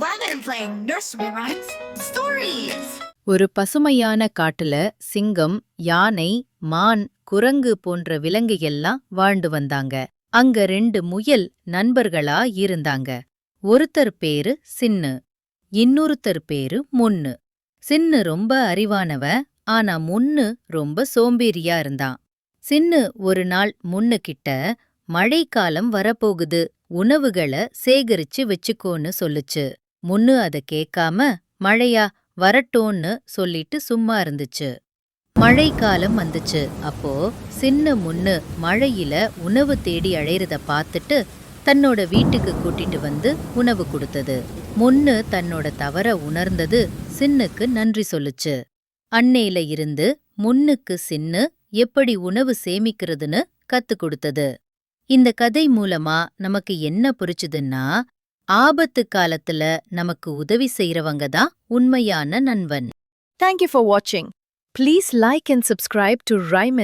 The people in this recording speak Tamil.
Playing nursery rhymes, stories. ஒரு பசுமையான காட்டுல சிங்கம் யானை மான் குரங்கு போன்ற விலங்கு எல்லாம் வாழ்ந்து வந்தாங்க. அங்க ரெண்டு முயல் நண்பர்களா இருந்தாங்க. ஒருத்தர் பேரு சின்னு இன்னொருத்தர் பேரு முன்னு. சின்னு ரொம்ப அறிவானவ ஆனா முன்னு ரொம்ப சோம்பேறியா இருந்தான். சின்னு ஒரு நாள் முன்னு கிட்ட மழைக்காலம் வரப்போகுது உணவுகள சேகரிச்சு வச்சுக்கோன்னு சொல்லுச்சு. முன்னு அத கேக்காம மழையா வரட்டோன்னு சொல்லிட்டு சும்மா இருந்துச்சு. மழைக்காலம் வந்துச்சு. அப்போ சின்ன முன்னு மழையில உணவு தேடி அழையிறத பார்த்துட்டு தன்னோட வீட்டுக்கு கூட்டிட்டு வந்து உணவு கொடுத்தது. முன்னு தன்னோட தவற உணர்ந்தது சின்னுக்கு நன்றி சொல்லுச்சு. அன்னையில இருந்து முன்னுக்கு சின்னு எப்படி உணவு சேமிக்கிறதுன்னு கத்து கொடுத்தது. இந்த கதை மூலமா நமக்கு என்ன புரிச்சுதுன்னா ஆபத்து காலத்துல நமக்கு உதவி செய்யறவங்க தான் உண்மையான நண்பன் தேங்க்யூ ஃபார் வாட்சிங் please like and subscribe to rhyme and